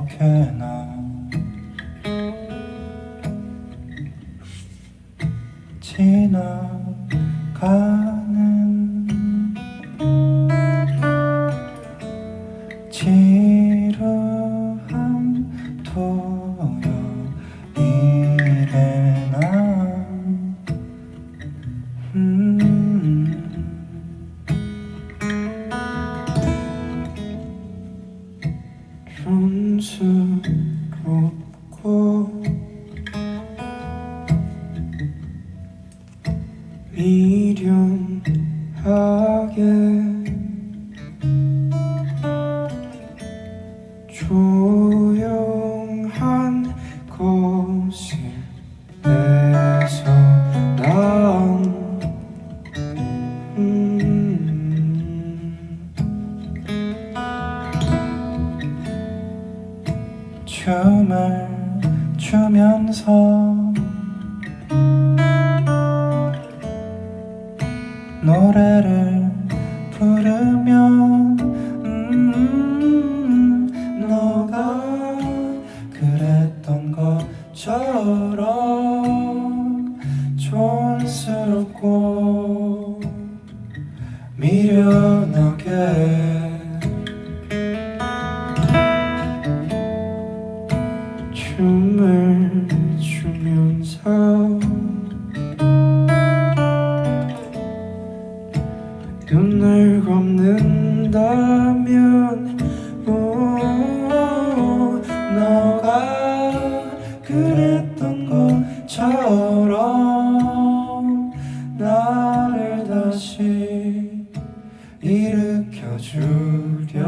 아무렇게나. 지나가 루한 토요일에 난 음, 촌스럽고 미련하게 조용한 곳에서 난 음, 춤을 추면서 촌스럽고 미련하게. 춤을 추면서 눈을 감는다면 오, 너가 그랬던 일으켜 주려나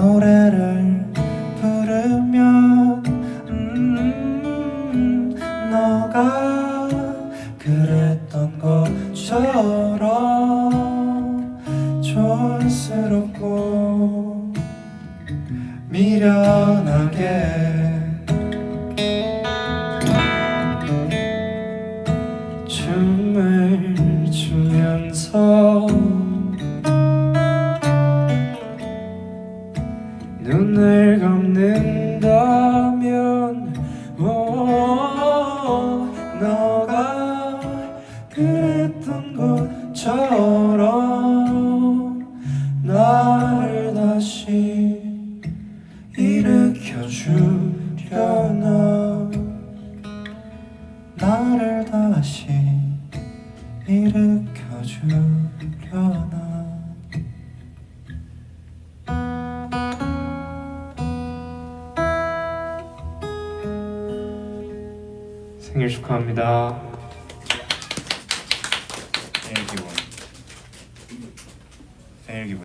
노래를 부르면 음, 너가 그랬던 것처럼 촌스럽고 미련하게. 춤을 추면서 눈을 감는다면 오, 너가 그랬던 것처럼 나를 다시 일으켜 주려나 생일 축하합니다.